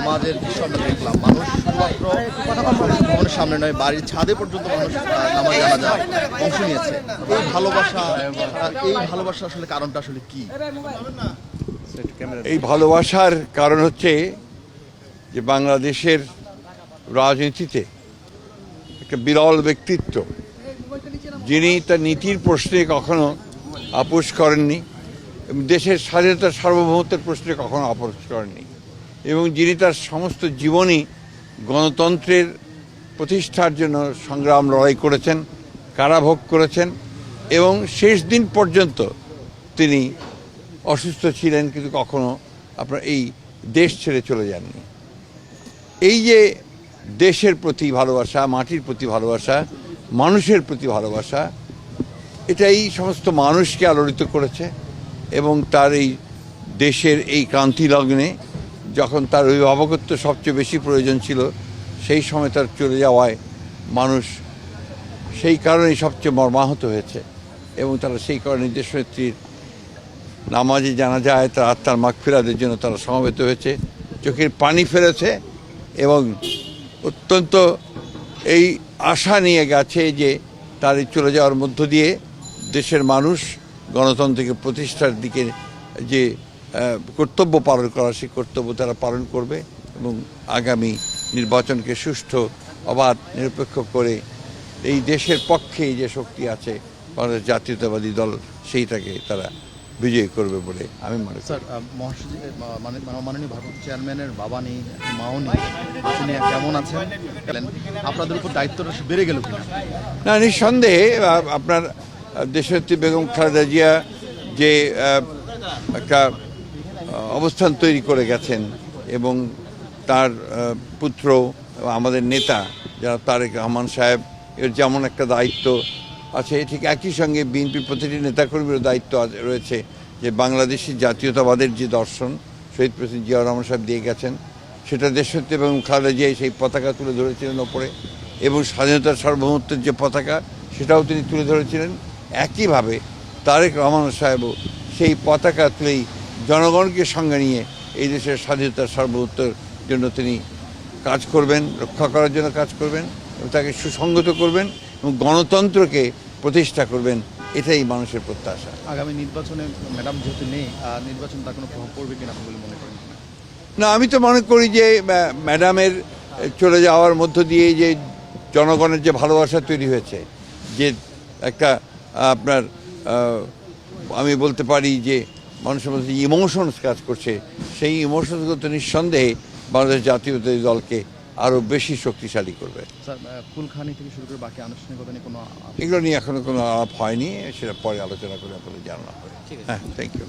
নামাজের দৃশ্য আমরা দেখলাম। মানুষ শুধুমাত্র সামনে নয়, বাড়ির ছাদে পর্যন্ত মানুষ নামাজ জানাজা অংশ নিয়েছে। এই ভালোবাসা এই ভালোবাসা আসলে কারণটা আসলে কি? এই ভালোবাসার কারণ হচ্ছে যে বাংলাদেশের রাজনীতিতে একটা বিরল ব্যক্তিত্ব, যিনি তার নীতির প্রশ্নে কখনো আপোষ করেননি দেশের স্বাধীনতা সার্বভৌমত্বের প্রশ্নে কখনো আপোষ করেননি। এবং যিনি তার সমস্ত জীবনই গণতন্ত্রের প্রতিষ্ঠার জন্য সংগ্রাম লড়াই করেছেন, কারাভোগ করেছেন এবং শেষ দিন পর্যন্ত তিনি অসুস্থ ছিলেন কিন্তু কখনো আপনার এই দেশ ছেড়ে চলে যাননি। এই যে দেশের প্রতি ভালোবাসা, মাটির প্রতি ভালোবাসা, মানুষের প্রতি ভালোবাসা এটা এই সমস্ত মানুষকে আলোড়িত করেছে এবং তার এই দেশের এই ক্রান্তি লগ্নে যখন তার অভিভাবকত্ব সবচেয়ে বেশি প্রয়োজন ছিল, সেই সময় তার চলে যাওয়ায় মানুষ সেই কারণেই সবচেয়ে মর্মাহত হয়েছে এবং তারা সেই কারণে দেশনেত্রীর নামাজে জানা যায় তার আত্মার মাগফিরাদের জন্য তারা সমবেত হয়েছে, চোখের পানি ফেলেছে এবং অত্যন্ত এই আশা নিয়ে গেছে যে তার চলে যাওয়ার মধ্য দিয়ে দেশের মানুষ গণতন্ত্রকে প্রতিষ্ঠার দিকে যে কর্তব্য পালন করা সেই কর্তব্য তারা পালন করবে এবং আগামী নির্বাচনকে সুষ্ঠু অবাধ নিরপেক্ষ করে এই দেশের পক্ষে যে শক্তি আছে বাংলাদেশ জাতীয়তাবাদী দল সেইটাকে তারা বিজয়ী করবে বলে আমি মনে করি। স্যার মানে মানে মাননীয় ভারপ্রাপ্ত চেয়ারম্যানের বাবা নেই মাও নেই তিনি কেমন আছেন? আপনাদের উপর দায়িত্বটা বেড়ে গেল কিনা? না নিঃসন্দেহে আপনার আ, দেশনেত্রী বেগম খালেদা জিয়া যে একটা অবস্থান তৈরি করে গেছেন এবং তার পুত্র আমাদের নেতা যারা তারেক রহমান সাহেব, এর যেমন একটা দায়িত্ব আছে ঠিক একই সঙ্গে বিএনপির প্রতিটি নেতাকর্মীর দায়িত্ব রয়েছে যে বাংলাদেশি জাতীয়তাবাদের যে দর্শন শহীদ প্রেসিডেন্ট জিয়া রহমান সাহেব দিয়ে গেছেন, সেটা দেশনেত্রী এবং খালেদা জিয়াই সেই পতাকা তুলে ধরেছিলেন ওপরে এবং স্বাধীনতার সার্বভৌমত্বের যে পতাকা সেটাও তিনি তুলে ধরেছিলেন। একইভাবে তারেক রহমান সাহেবও সেই পতাকা তুলেই জনগণকে সঙ্গে নিয়ে এই দেশের স্বাধীনতার সর্বোত্তর জন্য তিনি কাজ করবেন রক্ষা করার জন্য কাজ করবেন এবং তাকে সুসংগত করবেন এবং গণতন্ত্রকে প্রতিষ্ঠা করবেন এটাই মানুষের প্রত্যাশা। আগামী নির্বাচনে ম্যাডাম যেহেতু নেই নির্বাচন তার কোনো প্রভাব পড়বে কিনা বলে মনে করেন? না আমি তো মনে করি যে ম্যাডামের চলে যাওয়ার মধ্য দিয়ে যে জনগণের যে ভালোবাসা তৈরি হয়েছে যে একটা আপনার আমি বলতে পারি যে মানুষের মধ্যে ইমোশনস কাজ করছে সেই ইমোশনসগুলো তো নিঃসন্দেহে বাংলাদেশ জাতীয়তাবাদী দলকে আরও বেশি শক্তিশালী করবে। ফুলখানি থেকে শুরু করে বাকি আনুষ্ঠানিকতা নিয়ে কোনো এগুলো নিয়ে এখনও কোনো আলাপ হয়নি সেটা পরে আলোচনা করে আপনাদের জানানো হবে। হ্যাঁ থ্যাংক ইউ